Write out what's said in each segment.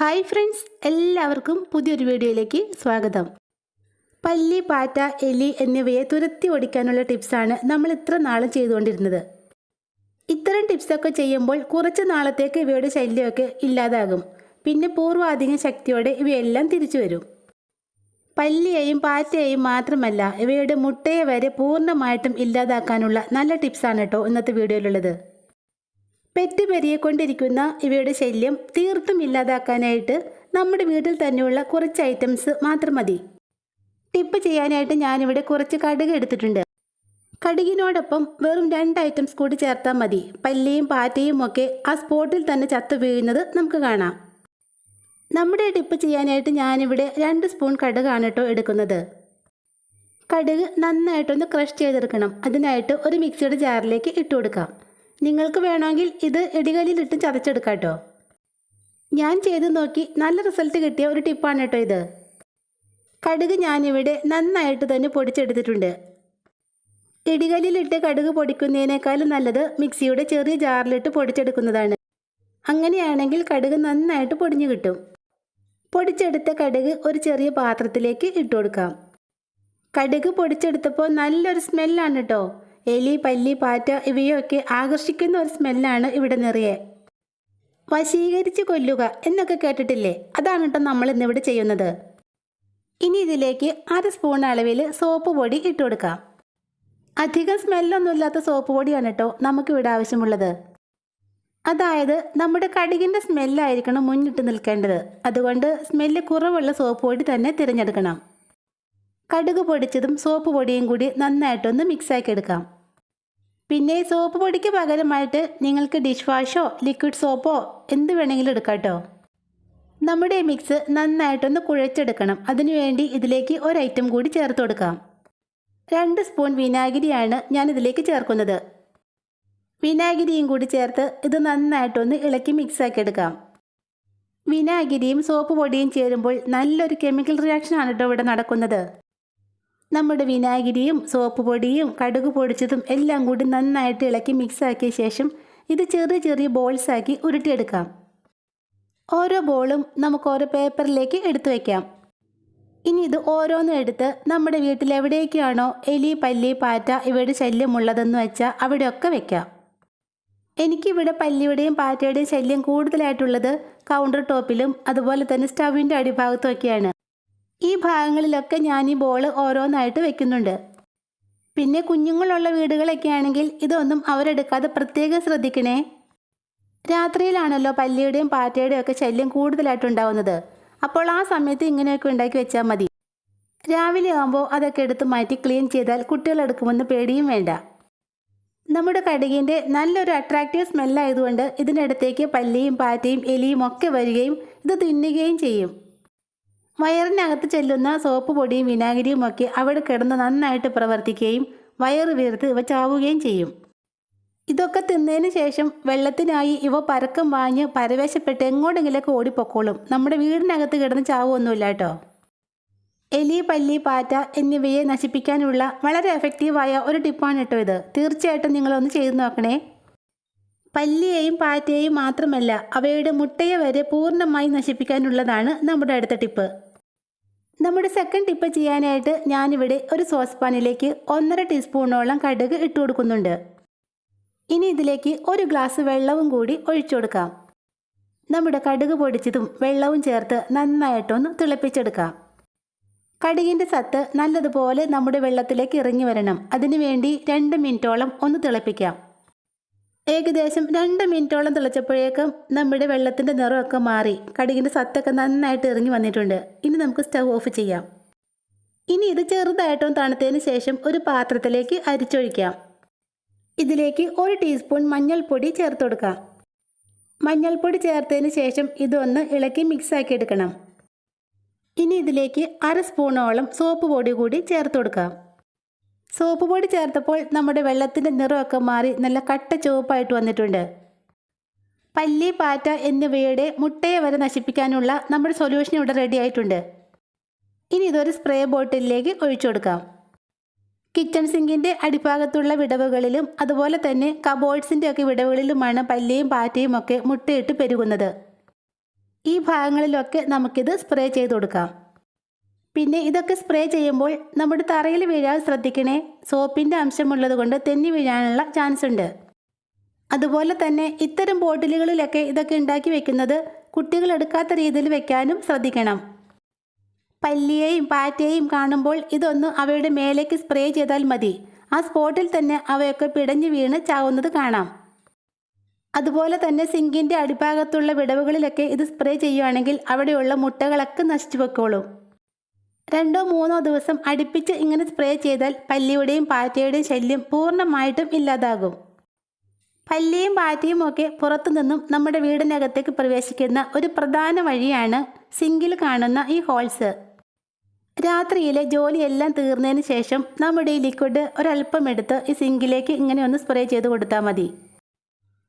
Hi friends എല്ലാവർക്കും പുതിയൊരു വീഡിയോയിലേക്ക് സ്വാഗതം. പല്ലി പാറ്റ എലി എന്നിവയെ തുരത്തി ഓടിക്കാനുള്ള ടിപ്സാണ് നമ്മൾ ഇത്ര നാളും ചെയ്തുകൊണ്ടിരുന്നത്. ഇത്തരം ടിപ്സൊക്കെ ചെയ്യുമ്പോൾ കുറച്ച് നാളത്തേക്ക് ഇവയുടെ ശല്യമൊക്കെ ഇല്ലാതാകും. പിന്നെ പൂർവാധിക ശക്തിയോടെ ഇവയെല്ലാം തിരിച്ചു വരും. പല്ലിയെയും പാറ്റയെയും മാത്രമല്ല ഇവയുടെ മുട്ടയെ വരെ പൂർണമായിട്ടും ഇല്ലാതാക്കാനുള്ള നല്ല ടിപ്സാണ് കേട്ടോ ഇന്നത്തെ വീഡിയോയിലുള്ളത്. പെറ്റ് പെരുകിക്കൊണ്ടിരിക്കുന്ന ഇവയുടെ ശല്യം തീർത്തും ഇല്ലാതാക്കാനായിട്ട് നമ്മുടെ വീട്ടിൽ തന്നെയുള്ള കുറച്ച് ഐറ്റംസ് മാത്രം മതി. ടിപ്പ് ചെയ്യാനായിട്ട് ഞാനിവിടെ കുറച്ച് കടുക് എടുത്തിട്ടുണ്ട്. കടുകിനോടൊപ്പം വെറും രണ്ട് ഐറ്റംസ് കൂടി ചേർത്താൽ മതി. പല്ലിയും പാറ്റയും ഒക്കെ ആ സ്പോട്ടിൽ തന്നെ ചത്തു വീഴുന്നത് നമുക്ക് കാണാം. നമ്മുടെ ടിപ്പ് ചെയ്യാനായിട്ട് ഞാനിവിടെ രണ്ട് സ്പൂൺ കടുകാണ് കേട്ടോ എടുക്കുന്നത്. കടുക് നന്നായിട്ടൊന്ന് ക്രഷ് ചെയ്തെടുക്കണം. അതിനായിട്ട് ഒരു മിക്സിയുടെ ജാറിലേക്ക് ഇട്ട് കൊടുക്കാം. നിങ്ങൾക്ക് വേണമെങ്കിൽ ഇത് ഇടികല്ലിലിട്ട് ചതച്ചെടുക്കാം കേട്ടോ. ഞാൻ ചെയ്ത് നോക്കി നല്ല റിസൾട്ട് കിട്ടിയ ഒരു ടിപ്പാണ് കേട്ടോ ഇത്. കടുക് ഞാനിവിടെ നന്നായിട്ട് തന്നെ പൊടിച്ചെടുത്തിട്ടുണ്ട്. ഇടികല്ലിലിട്ട് കടുക് പൊടിക്കുന്നതിനേക്കാളും നല്ലത് മിക്സിയുടെ ചെറിയ ജാറിലിട്ട് പൊടിച്ചെടുക്കുന്നതാണ്. അങ്ങനെയാണെങ്കിൽ കടുക് നന്നായിട്ട് പൊടിഞ്ഞു കിട്ടും. പൊടിച്ചെടുത്ത കടുക് ഒരു ചെറിയ പാത്രത്തിലേക്ക് ഇട്ട് കൊടുക്കാം. കടുക് പൊടിച്ചെടുത്തപ്പോൾ നല്ലൊരു സ്മെല്ലാണ് കേട്ടോ. എലി പല്ലി പാറ്റ ഇവയൊക്കെ ആകർഷിക്കുന്ന ഒരു സ്മെല്ലാണ് ഇവിടെ നിറയെ. വശീകരിച്ച് കൊല്ലുക എന്നൊക്കെ കേട്ടിട്ടില്ലേ? അതാണ് കേട്ടോ നമ്മൾ ഇന്നിവിടെ ചെയ്യുന്നത്. ഇനി ഇതിലേക്ക് അര സ്പൂൺ അളവിൽ സോപ്പ് പൊടി ഇട്ട് കൊടുക്കാം. അധികം സ്മെല്ലൊന്നുമില്ലാത്ത സോപ്പ് പൊടിയാണ് കേട്ടോ നമുക്കിവിടെ ആവശ്യമുള്ളത്. അതായത് നമ്മുടെ കടുകിന്റെ സ്മെല്ലായിരിക്കണം മുന്നിട്ട് നിൽക്കേണ്ടത്. അതുകൊണ്ട് സ്മെല്ല് കുറവുള്ള സോപ്പ് പൊടി തന്നെ തിരഞ്ഞെടുക്കണം. കടുക് പൊടിച്ചതും സോപ്പ് പൊടിയും കൂടി നന്നായിട്ടൊന്ന് മിക്സാക്കി എടുക്കാം. പിന്നെ സോപ്പ് പൊടിക്ക് പകരമായിട്ട് നിങ്ങൾക്ക് ഡിഷ് വാഷോ ലിക്വിഡ് സോപ്പോ എന്ത് വേണമെങ്കിലും എടുക്കാം നമ്മുടെ മിക്സ് നന്നായിട്ടൊന്ന് കുഴച്ചെടുക്കണം. അതിനുവേണ്ടി ഇതിലേക്ക് ഒരു ഐറ്റം കൂടി ചേർത്ത് കൊടുക്കാം. രണ്ട് സ്പൂൺ വിനാഗിരിയാണ് ഞാൻ ഇതിലേക്ക് ചേർക്കുന്നത്. വിനാഗിരിയും കൂടി ചേർത്ത് ഇത് നന്നായിട്ടൊന്ന് ഇളക്കി മിക്സാക്കി എടുക്കാം. വിനാഗിരിയും സോപ്പ് പൊടിയും ചേരുമ്പോൾ നല്ലൊരു കെമിക്കൽ റിയാക്ഷനാണ് കേട്ടോ ഇവിടെ നടക്കുന്നത്. നമ്മുടെ വിനാഗിരിയും സോപ്പ് പൊടിയും കടുക് പൊടിച്ചതും എല്ലാം കൂടി നന്നായിട്ട് ഇളക്കി മിക്സാക്കിയ ശേഷം ഇത് ചെറിയ ചെറിയ ബോൾസാക്കി ഉരുട്ടിയെടുക്കാം. ഓരോ ബോളും നമുക്ക് ഓരോ പേപ്പറിലേക്ക് എടുത്തു വയ്ക്കാം ഇനി ഇത് ഓരോന്നും എടുത്ത് നമ്മുടെ വീട്ടിൽ എവിടേക്കാണോ എലി പല്ലി പാറ്റ ഇവയുടെ ശല്യമുള്ളതെന്ന് വെച്ചാൽ അവിടെയൊക്കെ വെക്കാം. എനിക്കിവിടെ പല്ലിയുടെയും പാറ്റയുടെയും ശല്യം കൂടുതലായിട്ടുള്ളത് കൗണ്ടർ ടോപ്പിലും അതുപോലെ തന്നെ സ്റ്റവിന്റെ അടിഭാഗത്തും ഒക്കെയാണ്. ഈ ഭാഗങ്ങളിലൊക്കെ ഞാൻ ഈ ബോൾ ഓരോന്നായിട്ട് വെക്കുന്നുണ്ട്. പിന്നെ കുഞ്ഞുങ്ങളുള്ള വീടുകളൊക്കെ ആണെങ്കിൽ ഇതൊന്നും അവരെടുക്കാതെ പ്രത്യേകം ശ്രദ്ധിക്കണേ. രാത്രിയിലാണല്ലോ പല്ലിയുടെയും പാറ്റയുടെയും ഒക്കെ ശല്യം കൂടുതലായിട്ടുണ്ടാവുന്നത്. അപ്പോൾ ആ സമയത്ത് ഇങ്ങനെയൊക്കെ ഉണ്ടാക്കി വെച്ചാൽ മതി. രാവിലെ ആകുമ്പോൾ അതൊക്കെ എടുത്ത് മാറ്റി ക്ലീൻ ചെയ്താൽ കുട്ടികളെടുക്കുമെന്ന് പേടിയും വേണ്ട. നമ്മുടെ കടുകിന്റെ നല്ലൊരു അട്രാക്റ്റീവ് സ്മെല്ലായതുകൊണ്ട് ഇതിനടുത്തേക്ക് പല്ലിയും പാറ്റയും എലിയും ഒക്കെ വരികയും ഇത് തിന്നുകയും ചെയ്യും. വയറിനകത്ത് ചെല്ലുന്ന സോപ്പ് പൊടിയും വിനാഗിരിയും ഒക്കെ അവിടെ കിടന്ന് നന്നായിട്ട് പ്രവർത്തിക്കുകയും വയറ് വീർത്ത് ഇവ ചാവുകയും ചെയ്യും. ഇതൊക്കെ തിന്നതിന് ശേഷം വെള്ളത്തിനായി ഇവ പരക്കം വാങ്ങി പരവേശപ്പെട്ട് എങ്ങോട്ടെങ്കിലൊക്കെ ഓടിപ്പൊക്കോളും. നമ്മുടെ വീടിനകത്ത് കിടന്ന് ചാവുമൊന്നുമില്ല കേട്ടോ. എലി പല്ലി പാറ്റ എന്നിവയെ നശിപ്പിക്കാനുള്ള വളരെ എഫക്റ്റീവായ ഒരു ടിപ്പാണ് കേട്ടോ ഇത്. തീർച്ചയായിട്ടും നിങ്ങളൊന്ന് ചെയ്തു നോക്കണേ. പല്ലിയെയും പാറ്റയെയും മാത്രമല്ല അവയുടെ മുട്ടയെ വരെ പൂർണമായി നശിപ്പിക്കാനുള്ളതാണ് നമ്മുടെ അടുത്ത ടിപ്പ് നമ്മുടെ സെക്കൻഡ് ടിപ്പ് ചെയ്യാനായിട്ട് ഞാനിവിടെ ഒരു സോസ് പാനിലേക്ക് ഒന്നര ടീസ്പൂണോളം കടുക് ഇട്ട് കൊടുക്കുന്നുണ്ട്. ഇനി ഇതിലേക്ക് ഒരു ഗ്ലാസ് വെള്ളവും കൂടി ഒഴിച്ചു കൊടുക്കാം. നമ്മുടെ കടുക് പൊടിച്ചതും വെള്ളവും ചേർത്ത് നന്നായിട്ടൊന്ന് തിളപ്പിച്ചെടുക്കാം. കടുകിന്റെ സത്ത് നല്ലതുപോലെ നമ്മുടെ വെള്ളത്തിലേക്ക് ഇറങ്ങി വരണം. അതിനുവേണ്ടി രണ്ട് മിനിറ്റോളം ഒന്ന് തിളപ്പിക്കാം. ഏകദേശം രണ്ട് മിനിറ്റോളം തിളച്ചപ്പോഴേക്കും നമ്മുടെ വെള്ളത്തിന്റെ നിറമൊക്കെ മാറി. കടുകിന്റെ സത്തൊക്കെ നന്നായിട്ട് ഇറങ്ങി വന്നിട്ടുണ്ട്. ഇനി നമുക്ക് സ്റ്റവ് ഓഫ് ചെയ്യാം. ഇനി ഇത് ചെറുതായിട്ടും തണുത്തതിന് ശേഷം ഒരു പാത്രത്തിലേക്ക് അരിച്ചൊഴിക്കാം. ഇതിലേക്ക് ഒരു ടീസ്പൂൺ മഞ്ഞൾപ്പൊടി ചേർത്ത് കൊടുക്കാം. മഞ്ഞൾപ്പൊടി ചേർത്തതിന് ശേഷം ഇതൊന്ന് ഇളക്കി മിക്സാക്കി എടുക്കണം. ഇനി ഇതിലേക്ക് അര സ്പൂണോളം സോപ്പ് പൊടി കൂടി ചേർത്ത് കൊടുക്കാം. സോപ്പ് പൊടി ചേർത്തപ്പോൾ നമ്മുടെ വെള്ളത്തിന്റെ നിറമൊക്കെ മാറി നല്ല കട്ട ചുവപ്പായിട്ട് വന്നിട്ടുണ്ട്. പല്ലി പാറ്റ എന്നിവയുടെ മുട്ടയെ വരെ നശിപ്പിക്കാനുള്ള നമ്മുടെ സൊല്യൂഷൻ ഇവിടെ റെഡി ആയിട്ടുണ്ട്. ഇനി ഇതൊരു സ്പ്രേ ബോട്ടിലേക്ക് ഒഴിച്ചു കൊടുക്കാം. കിച്ചൺ സിങ്കിന്റെ അടിഭാഗത്തുള്ള വിടവുകളിലും അതുപോലെ തന്നെ കബോർഡ്സിന്റെ ഒക്കെ വിടവുകളിലുമാണ് പല്ലിയും പാറ്റയും ഒക്കെ മുട്ടയിട്ട് പെരുകുന്നത്. ഈ ഭാഗങ്ങളിലൊക്കെ നമുക്കിത് സ്പ്രേ ചെയ്ത് കൊടുക്കാം. പിന്നെ ഇതൊക്കെ സ്പ്രേ ചെയ്യുമ്പോൾ നമ്മുടെ തറയിൽ വീഴാൻ ശ്രദ്ധിക്കണേ. സോപ്പിന്റെ അംശമുള്ളത് കൊണ്ട് തെന്നി വീഴാനുള്ള ചാൻസ് ഉണ്ട്. അതുപോലെ തന്നെ ഇത്തരം ബോട്ടിലുകളിലൊക്കെ ഇതൊക്കെ ഉണ്ടാക്കി വെക്കുന്നത് കുട്ടികൾ എടുക്കാത്ത രീതിയിൽ വെക്കാനും ശ്രദ്ധിക്കണം. പല്ലിയെയും പാറ്റയെയും കാണുമ്പോൾ ഇതൊന്ന് അവയുടെ മേലേക്ക് സ്പ്രേ ചെയ്താൽ മതി. ആ സ്പോട്ടിൽ തന്നെ അവയൊക്കെ പിടഞ്ഞു വീണ് ചാവുന്നത് കാണാം. അതുപോലെ തന്നെ സിങ്കിന്റെ അടിഭാഗത്തുള്ള വിടവുകളിലൊക്കെ ഇത് സ്പ്രേ ചെയ്യുകയാണെങ്കിൽ അവിടെയുള്ള മുട്ടകളൊക്കെ നശിച്ചു വെക്കോളും രണ്ടോ മൂന്നോ ദിവസം അടുപ്പിച്ച് ഇങ്ങനെ സ്പ്രേ ചെയ്താൽ പല്ലിയുടെയും പാറ്റയുടെയും ശല്യം പൂർണമായിട്ടും ഇല്ലാതാകും. പല്ലിയും പാറ്റയും ഒക്കെ പുറത്തു നിന്നും നമ്മുടെ വീടിനകത്തേക്ക് പ്രവേശിക്കുന്ന ഒരു പ്രധാന വഴിയാണ് സിങ്കിൽ കാണുന്ന ഈ ഹോൾസ്. രാത്രിയിലെ ജോലിയെല്ലാം തീർന്നതിന് ശേഷം നമ്മുടെ ഈ ലിക്വിഡ് ഒരല്പം എടുത്ത് ഈ സിങ്കിലേക്ക് ഇങ്ങനെ ഒന്ന് സ്പ്രേ ചെയ്ത് കൊടുത്താൽ മതി.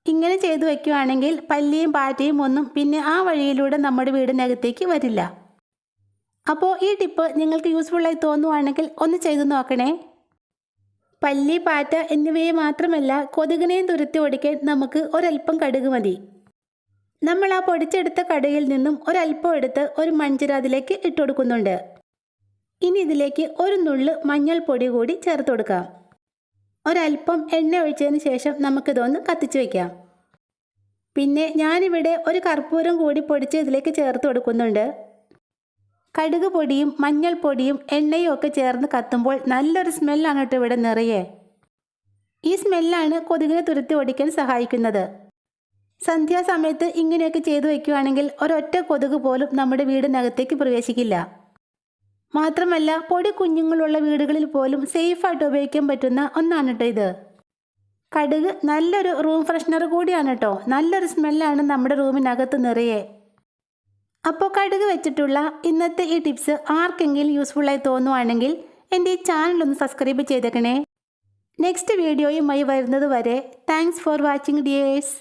ഇങ്ങനെ ചെയ്തു വയ്ക്കുകയാണെങ്കിൽ പല്ലിയും പാറ്റയും ഒന്നും പിന്നെ ആ വഴിയിലൂടെ നമ്മുടെ വീടിനകത്തേക്ക് വരില്ല. അപ്പോൾ ഈ ടിപ്പ് നിങ്ങൾക്ക് യൂസ്ഫുള്ളായി തോന്നുവാണെങ്കിൽ ഒന്ന് ചെയ്തു നോക്കണേ. പല്ലി പാറ്റ എന്നിവയെ മാത്രമല്ല കൊതുകിനെയും തുരുത്തി ഓടിക്കാൻ നമുക്ക് ഒരല്പം കടുക് മതി. നമ്മൾ ആ പൊടിച്ചെടുത്ത കടുകിൽ നിന്നും ഒരല്പം എടുത്ത് ഒരു മൺചിര അതിലേക്ക് ഇട്ട് കൊടുക്കുന്നുണ്ട്. ഇനി ഇതിലേക്ക് ഒരു നുള്ള് മഞ്ഞൾപ്പൊടി കൂടി ചേർത്ത് കൊടുക്കാം. ഒരല്പം എണ്ണ ഒഴിച്ചതിന് ശേഷം നമുക്കിതൊന്ന് കത്തിച്ച് വയ്ക്കാം പിന്നെ ഞാനിവിടെ ഒരു കർപ്പൂരം കൂടി പൊടിച്ച് ഇതിലേക്ക് ചേർത്ത് കൊടുക്കുന്നുണ്ട്. കടുക് പൊടിയും മഞ്ഞൾപ്പൊടിയും എണ്ണയും ഒക്കെ ചേർന്ന് കത്തുമ്പോൾ നല്ലൊരു സ്മെല്ലാണ് കേട്ടോ ഇവിടെ നിറയെ. ഈ സ്മെല്ലാണ് കൊതുകിനെ തുരുത്തി ഓടിക്കാൻ സഹായിക്കുന്നത്. സന്ധ്യാസമയത്ത് ഇങ്ങനെയൊക്കെ ചെയ്തു വയ്ക്കുകയാണെങ്കിൽ ഒരൊറ്റ കൊതുക് പോലും നമ്മുടെ വീടിനകത്തേക്ക് പ്രവേശിക്കില്ല. മാത്രമല്ല പൊടി കുഞ്ഞുങ്ങളുള്ള വീടുകളിൽ പോലും സേഫായിട്ട് ഉപയോഗിക്കാൻ പറ്റുന്ന ഒന്നാണ് കേട്ടോ ഇത്. കടുക് നല്ലൊരു റൂം ഫ്രഷ്നർ കൂടിയാണ് കേട്ടോ. നല്ലൊരു സ്മെല്ലാണ് നമ്മുടെ റൂമിനകത്ത് നിറയെ. അപ്പോൾ കടുക് വെച്ചിട്ടുള്ള ഇന്നത്തെ ഈ ടിപ്സ് ആർക്കെങ്കിലും യൂസ്ഫുള്ളായി തോന്നുവാണെങ്കിൽ എന്റെ ഈ ചാനൽ ഒന്ന് സബ്സ്ക്രൈബ് ചെയ്തേക്കണേ. നെക്സ്റ്റ് വീഡിയോയുമായി വരുന്നത് വരെ താങ്ക്സ് ഫോർ വാച്ചിങ് ഡിയേഴ്സ്